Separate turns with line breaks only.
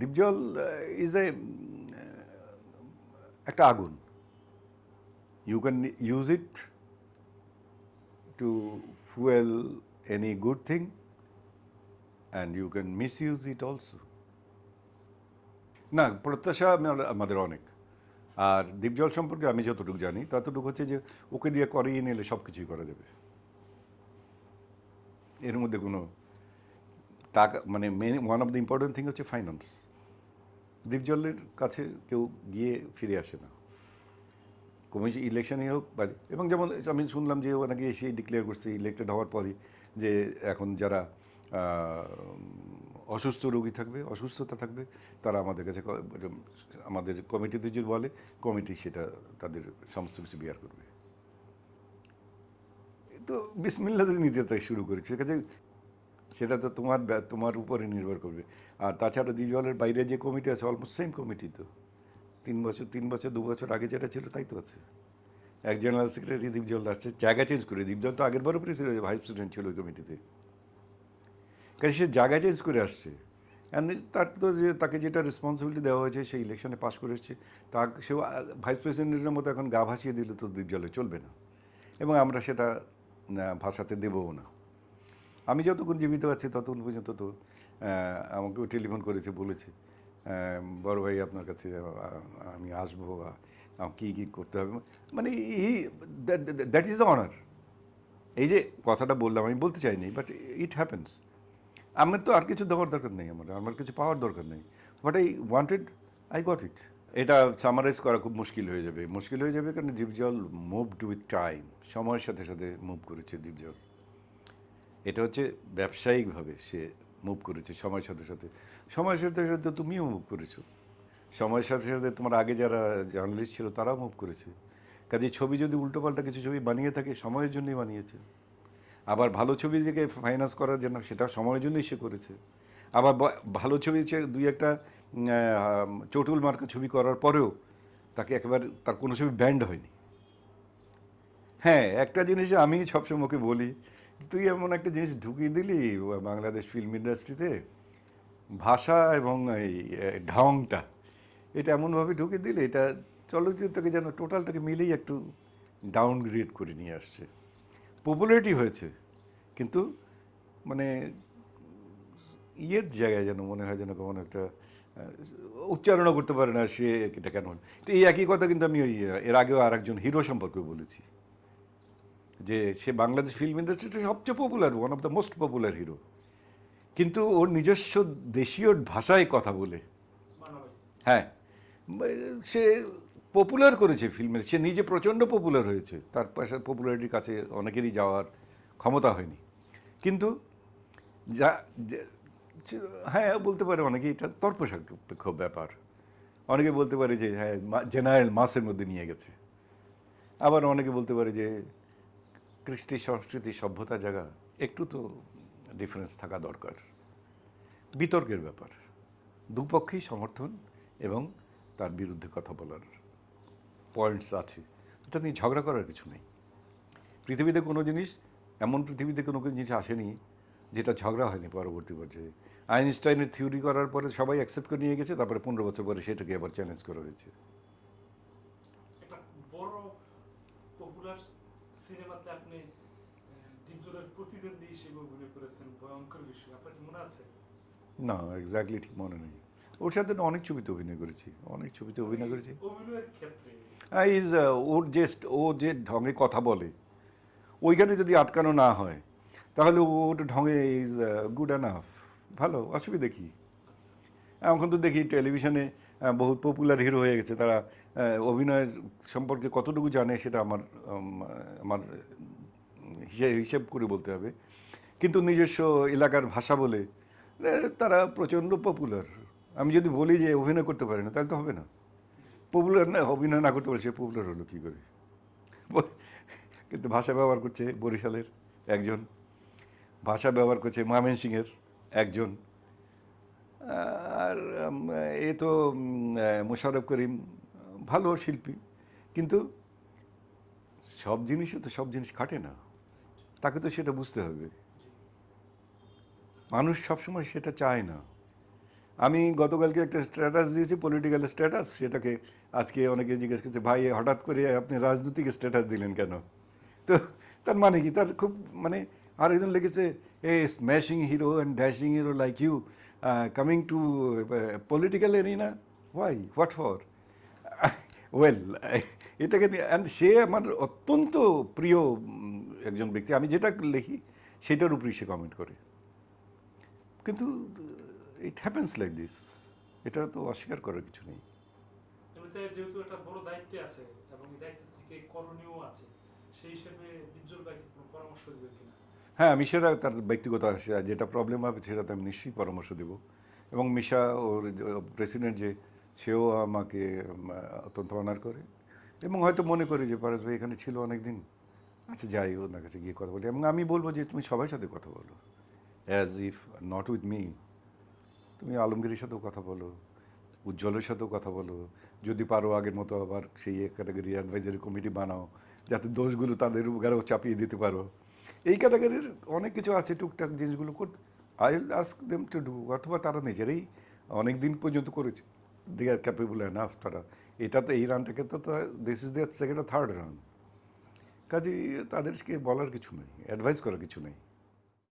Dipjol is a একটা আগুন। You can use it to fuel any good thing and you can misuse it also না, প্রত্যাশা আমাদের অনেক। আর দীপজল সম্পর্কে আমি যতটুকু জানি, ততটুকু হচ্ছে যে ওকে দিয়ে করিয়ে নিলে সব কিছুই করা যাবে। এর মধ্যে কোনো টাকা মানে main one of the important thing হচ্ছে ফাইন্যান্স দীপজলের কাছে কেউ গিয়ে ফিরে আসে না। কমিশন ইলেকশনই হোক বা, এবং যেমন আমি শুনলাম যে ও নাকি এসে ডিক্লেয়ার করছে ইলেক্টেড হওয়ার পরই যে এখন যারা অসুস্থ রোগী থাকবে, অসুস্থতা থাকবে, তারা আমাদের কাছে আমাদের কমিটিতে যদি বলে, কমিটি সেটা তাদের সমস্ত কিছু বিয়ার করবে। তো বিসমিল্লাতে নিতে তাই শুরু করেছে। কাজে সেটা তো তোমার তোমার উপরে নির্ভর করবে। আর তাছাড়া দ্বিজলের বাইরে যে কমিটি আছে অলমোস্ট সেম কমিটি তো। তিন বছর তিন বছর, দু বছর আগে যেটা ছিল, তাই তো আছে। এক জেনারেল সেক্রেটারি দীপজল আসছে জায়গা চেঞ্জ করে, দীপজল তো আগের বারও প্রেসিডেন্ট ভাইস প্রেসিডেন্ট ছিল ওই কমিটিতে। কাজে সে জায়গা চেঞ্জ করে আসছে। তার তো যে, তাকে যেটা রেসপন্সিবিলিটি দেওয়া হয়েছে, সেই ইলেকশনে পাস করে এসছে তা সে ভাইস প্রেসিডেন্টের মতো এখন গা ভাসিয়ে দিলে তো দীপজলে চলবে না। এবং আমরা সেটা ভাষাতে দেবও না। আমি যতক্ষণ জীবিত আছি ততক্ষণ পর্যন্ত তো আমাকেও টেলিফোন করেছে বলেছে বড় ভাই আপনার কাছে আমি আসব আহ, কী কী করতে হবে। মানে এই দ্যাট ইজ অনার এই যে কথাটা বললাম আমি বলতে চাইনি বাট ইট হ্যাপেন্স আমার তো আর কিছু দেওয়ার দরকার নেই আমার আমার কিছু পাওয়ার দরকার নেই। But I wanted I got it এটা সামারাইজ করা খুব মুশকিল হয়ে যাবে। মুশকিল হয়ে যাবে কারণ দীপজল মুভড উইথ টাইম সময়ের সাথে সাথে মুভ করেছে দীপজল এটা হচ্ছে ব্যবসায়িকভাবে সে মুভ করেছে, সময়ের সাথে সাথে। সময়ের সাথে সাথে তুমিও মুভ করেছ। সময়ের সাথে সাথে তোমার আগে যারা জার্নালিস্ট ছিল তারাও মুভ করেছে। কাজে ছবি যদি উল্টোপাল্টা কিছু ছবি বানিয়ে থাকে, সময়ের জন্যই বানিয়েছে। আবার ভালো ছবি থেকে ফাইন্যান্স করার জন্য সেটা সময়ের জন্যই সে করেছে। আবার ভালো ছবি দুই একটা চটুল মার্কা ছবি করার পরেও তাকে একেবারে, তার কোনো ছবি ব্যান্ড হয়নি। হ্যাঁ একটা জিনিস আমি সবসময় ওকে বলি তুই এমন একটা জিনিস ঢুকিয়ে দিলি বাংলাদেশ ফিল্ম ইন্ডাস্ট্রিতে ভাষা এবং এই ঢংটা, এটা এমনভাবে ঢুকিয়ে দিলে, এটা চলচ্চিত্রকে যেন টোটালটাকে মিলেই একটু ডাউনগ্রেড করে নিয়ে আসছে। পপুলারিটি হয়েছে, কিন্তু মানে ইয়ের জায়গায় যেন মনে হয় যেন কেমন একটা উচ্চারণও করতে পারে না সে এটা কেন। তো এই একই কথা কিন্তু আমি ওই, এর আগেও আর একজন হিরো সম্পর্কে বলেছি। যে সে বাংলাদেশ ফিল্ম ইন্ডাস্ট্রিতে সবচেয়ে popular one of the most popular hero কিন্তু ওর নিজস্ব দেশীয় ভাষায় কথা বলে। হ্যাঁ সে পপুলার করেছে ফিল্মের সে নিজে প্রচণ্ড পপুলার হয়েছে। তার পাশে পপুলারিটির কাছে অনেকেরই যাওয়ার ক্ষমতা হয়নি। কিন্তু যে- হ্যাঁ বলতে পারে অনেকে এটা তর্কসাপেক্ষ ব্যাপার। অনেকে বলতে পারে যে হ্যাঁ জেনারেল মাসের মধ্যে নিয়ে গেছে। আবার অনেকে বলতে পারে যে কৃষ্টি সংস্কৃতি সভ্যতা জায়গা, একটু তো ডিফারেন্স থাকা দরকার। বিতর্কের ব্যাপার, দুপক্ষেই সমর্থন এবং তার বিরুদ্ধে কথা বলার পয়েন্টস আছে। এটা নিয়ে ঝগড়া করার কিছু নেই। পৃথিবীতে কোনো জিনিস, এমন পৃথিবীতে কোনো জিনিস আসেনি যেটা ঝগড়া হয়নি পরবর্তী পর্যায়ে। আইনস্টাইনের থিওরি করার পরে সবাই অ্যাকসেপ্ট করে নিয়ে গেছে, তারপরে পনেরো বছর পরে সেটাকে আবার চ্যালেঞ্জ করা হয়েছে।
সিনেমাতে আপনি ডিপজলের প্রতিদ্বন্দ্বী হিসেবে অভিনয় করেছেন ভয়ঙ্কর বিষয়। আপনার কি মনে আছে?
না এক্স্যাক্টলি ঠিক মনে নেই। ওর সাথে অনেক ছবিতে অভিনয় করেছি অনেক ছবিতে অভিনয় করেছি। ইজ ওর যে ও যে ঢঙে কথা বলে ওইখানে যদি আটকানো না হয় তাহলে ওর ঢঙে ইজ গুড অ্যানাফ ভালো অসুবিধা কি? এখন তো দেখি টেলিভিশনে বহুত পপুলার হিরো হয়ে গেছে। তারা অভিনয়ের সম্পর্কে কতটুকু জানে সেটা আমার আমার হিসেব করে বলতে হবে। কিন্তু নিজস্ব এলাকার ভাষা বলে তারা প্রচণ্ড পপুলার আমি যদি বলি যে অভিনয় করতে পারে না, তাহলে তো হবে না। পপুলার না, অভিনয় না করতে পারে সে পপুলার হলো কী করে? কিন্তু ভাষা ব্যবহার করছে বরিশালের একজন, ভাষা ব্যবহার করছে ময়মনসিংহের একজন। আর এ তো মোশারফ করিম, ভালো শিল্পী। কিন্তু সব জিনিসে তো সব জিনিস খাটে না। তাকে তো সেটা বুঝতে হবে। মানুষ সবসময় সেটা চায় না। আমি গতকালকে একটা স্ট্যাটাস দিয়েছি পলিটিক্যাল স্ট্যাটাস সেটাকে আজকে অনেকে জিজ্ঞেস করছে, ভাই, হঠাৎ করে আপনি রাজনৈতিক স্ট্যাটাস দিলেন কেন? তো তার মানে কি? তার খুব মানে আর একজন লিখেছে, a smashing hero and dashing hero like you coming to political arena why what for well এটাকে অ্যান্ড সে আমার অত্যন্ত প্রিয় একজন ব্যক্তি। আমি যেটা লিখি, সেটার উপরেই সে কমেন্ট করে। কিন্তু ইট হ্যাপেন্স লাইক দিস এটা তো অস্বীকার করার কিছু নেই।
যেহেতু
হ্যাঁ সেটা তার ব্যক্তিগত যেটা প্রবলেম হবে সেটাতে আমি নিশ্চয়ই পরামর্শ দেব। এবং মিশা ওর প্রেসিডেন্ট যে, সেও আমাকে অত্যন্ত অনার করে। এবং হয়তো মনে করে যে, পারস ভাই এখানে ছিল অনেক দিন আচ্ছা যাই, ওনার কাছে গিয়ে কথা বলি। এবং আমি বলব যে, তুমি সবার সাথে কথা বলো। As if not with me তুমি আলমগীরের সাথেও কথা বলো। উজ্জ্বলের সাথেও কথা বলো। যদি পারো আগের মতো আবার সেই ক্যাটাগরি অ্যাডভাইজারি কমিটি বানাও, যাতে দোষগুলো তাদের উপকারেও চাপিয়ে দিতে পারো। এই ক্যাটাগরির অনেক কিছু আছে, টুকটাক জিনিসগুলো কর I will ask them to do অথবা তারা নিজেরাই অনেক দিন পর্যন্ত করেছে। দে আর ক্যাপেবল এনাফ তারা। এটা তো এই রানটাকে তো this is their second third run কাজে তাদেরকে বলার কিছু নেই অ্যাডভাইস করার কিছু নেই।